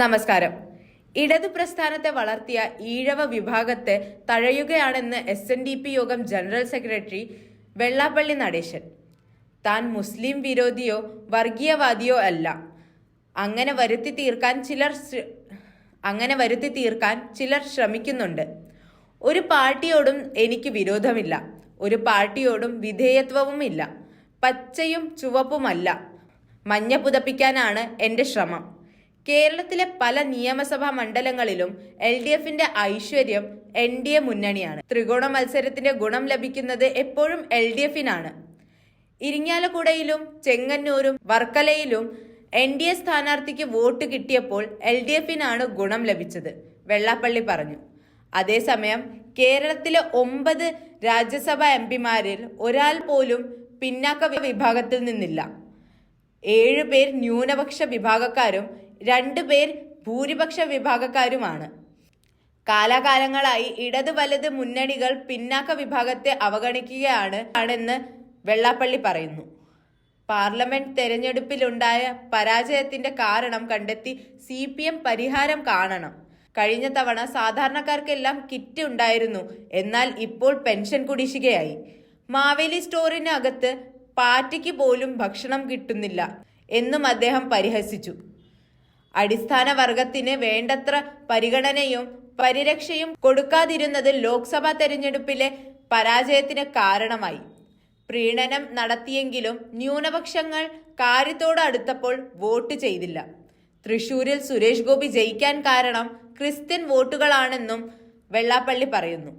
നമസ്കാരം. ഇടതു പ്രസ്ഥാനത്തെ വളർത്തിയ ഈഴവ വിഭാഗത്തെ തഴയുകയാണെന്ന് എസ് എൻ ഡി പി യോഗം ജനറൽ സെക്രട്ടറി വെള്ളാപ്പള്ളി നടേശൻ. താൻ മുസ്ലിം വിരോധിയോ വർഗീയവാദിയോ അല്ല. അങ്ങനെ വരുത്തി തീർക്കാൻ ചിലർ അങ്ങനെ വരുത്തി തീർക്കാൻ ചിലർ ശ്രമിക്കുന്നുണ്ട്. ഒരു പാർട്ടിയോടും എനിക്ക് വിരോധമില്ല. ഒരു പാർട്ടിയോടും വിധേയത്വവുമില്ല പച്ചയും ചുവപ്പുമല്ല. മഞ്ഞ പുതപ്പിക്കാനാണ് എന്റെ ശ്രമം. കേരളത്തിലെ പല നിയമസഭാ മണ്ഡലങ്ങളിലും എൽ ഡി എഫിന്റെ ഐശ്വര്യം എൻ ഡി എ മുന്നണിയാണ്. ത്രികോണ മത്സരത്തിന്റെ ഗുണം ലഭിക്കുന്നത് എപ്പോഴും എൽ ഡി എഫിനാണ് ഇരിങ്ങാലക്കുടയിലും ചെങ്ങന്നൂരും വർക്കലയിലും എൻ ഡി എ സ്ഥാനാർത്ഥിക്ക് വോട്ട് കിട്ടിയപ്പോൾ എൽ ഡി എഫിനാണ് ഗുണം ലഭിച്ചത് വെള്ളാപ്പള്ളി പറഞ്ഞു. അതേസമയം കേരളത്തിലെ ഒമ്പത് രാജ്യസഭാ എം പിമാരിൽ ഒരാൾ പോലും പിന്നാക്ക വിഭാഗത്തിൽ നിന്നില്ല. ഏഴ് പേർ ന്യൂനപക്ഷ വിഭാഗക്കാരും രണ്ട് പേർ ഭൂരിപക്ഷ വിഭാഗക്കാരുമാണ്. കാലാകാലങ്ങളായി ഇടത് വലത് മുന്നണികൾ പിന്നാക്ക വിഭാഗത്തെ അവഗണിക്കുകയാണ് ആണെന്ന് വെള്ളാപ്പള്ളി പറയുന്നു. പാർലമെന്റ് തെരഞ്ഞെടുപ്പിലുണ്ടായ പരാജയത്തിന്റെ കാരണം കണ്ടെത്തി സി പി എം പരിഹാരം കാണണം. കഴിഞ്ഞ തവണ സാധാരണക്കാർക്കെല്ലാം കിറ്റ് ഉണ്ടായിരുന്നു. എന്നാൽ ഇപ്പോൾ പെൻഷൻ കുടിശ്ശികയായി. മാവേലി സ്റ്റോറിനകത്ത് പാറ്റയ്ക്ക് പോലും ഭക്ഷണം കിട്ടുന്നില്ല എന്നും അദ്ദേഹം പരിഹസിച്ചു. അടിസ്ഥാന വർഗത്തിന് വേണ്ടത്ര പരിഗണനയും പരിരക്ഷയും കൊടുക്കാതിരുന്നത് ലോക്സഭാ തെരഞ്ഞെടുപ്പിലെ പരാജയത്തിന് കാരണമായി. പ്രീണനം നടത്തിയെങ്കിലും ന്യൂനപക്ഷങ്ങൾ കാര്യത്തോട് അടുത്തപ്പോൾ വോട്ട് ചെയ്തില്ല. തൃശൂരിൽ സുരേഷ് ഗോപി ജയിക്കാൻ കാരണം ക്രിസ്ത്യൻ വോട്ടുകളാണെന്നും വെള്ളാപ്പള്ളി പറയുന്നു.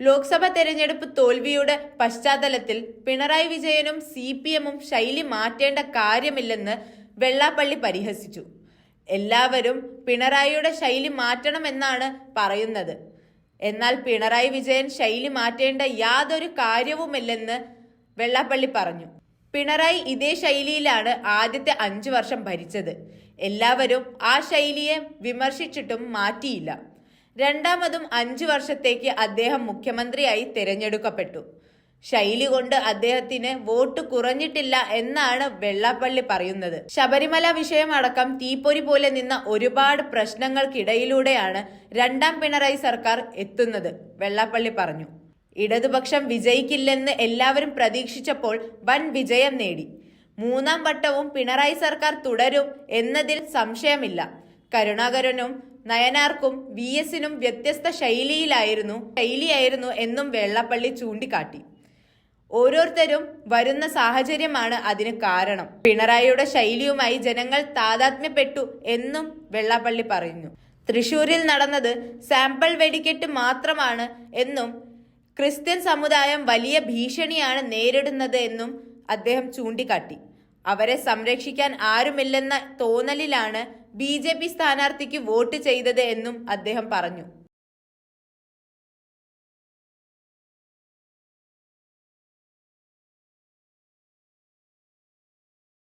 ലോക്സഭ തെരഞ്ഞെടുപ്പ് തോൽവിയുടെ പശ്ചാത്തലത്തിൽ പിണറായി വിജയനും സി പി എമ്മും ശൈലി മാറ്റേണ്ട കാര്യമില്ലെന്ന് വെള്ളാപ്പള്ളി പരിഹസിച്ചു. എല്ലാവരും പിണറായിയുടെ ശൈലി മാറ്റണമെന്നാണ് പറയുന്നത്. എന്നാൽ പിണറായി വിജയൻ ശൈലി മാറ്റേണ്ട യാതൊരു കാര്യവുമില്ലെന്ന് വെള്ളാപ്പള്ളി പറഞ്ഞു. പിണറായി ഇതേ ശൈലിയിലാണ് ആദ്യത്തെ അഞ്ചു വർഷം ഭരിച്ചത്. എല്ലാവരും ആ ശൈലിയെ വിമർശിച്ചിട്ടും മാറ്റിയില്ല. രണ്ടാമതും അഞ്ചു വർഷത്തേക്ക് അദ്ദേഹം മുഖ്യമന്ത്രിയായി തിരഞ്ഞെടുക്കപ്പെട്ടു. ശൈലി കൊണ്ട് അദ്ദേഹത്തിന് വോട്ട് കുറഞ്ഞിട്ടില്ല എന്നാണ് വെള്ളാപ്പള്ളി പറയുന്നത്. ശബരിമല വിഷയമടക്കം തീപ്പൊരി പോലെ നിന്ന ഒരുപാട് പ്രശ്നങ്ങൾക്കിടയിലൂടെയാണ് രണ്ടാം പിണറായി സർക്കാർ എത്തുന്നത് വെള്ളാപ്പള്ളി പറഞ്ഞു. ഇടതുപക്ഷം വിജയിക്കില്ലെന്ന് എല്ലാവരും പ്രതീക്ഷിച്ചപ്പോൾ വൻ വിജയം നേടി. മൂന്നാം വട്ടവും പിണറായി സർക്കാർ തുടരും എന്നതിൽ സംശയമില്ല. കരുണാകരനും നയനാർക്കും വി എസിനും വ്യത്യസ്ത ശൈലിയിലായിരുന്നു ശൈലിയായിരുന്നു എന്നും വെള്ളപ്പള്ളി ചൂണ്ടിക്കാട്ടി. ഓരോരുത്തരും വരുന്ന സാഹചര്യമാണ് അതിന് കാരണം. പിണറായിയുടെ ശൈലിയുമായി ജനങ്ങൾ താതാത്മ്യപ്പെട്ടു എന്നും വെള്ളാപ്പള്ളി പറഞ്ഞു തൃശൂരിൽ നടന്നത് സാമ്പിൾ വെടിക്കെട്ട് മാത്രമാണ് എന്നും ക്രിസ്ത്യൻ സമുദായം വലിയ ഭീഷണിയാണ് നേരിടുന്നത് എന്നും അദ്ദേഹം ചൂണ്ടിക്കാട്ടി. അവരെ സംരക്ഷിക്കാൻ ആരുമില്ലെന്ന തോന്നലിലാണ് ബി ജെ പി സ്ഥാനാർത്ഥിക്ക് വോട്ട് ചെയ്തത് എന്നും അദ്ദേഹം പറഞ്ഞു.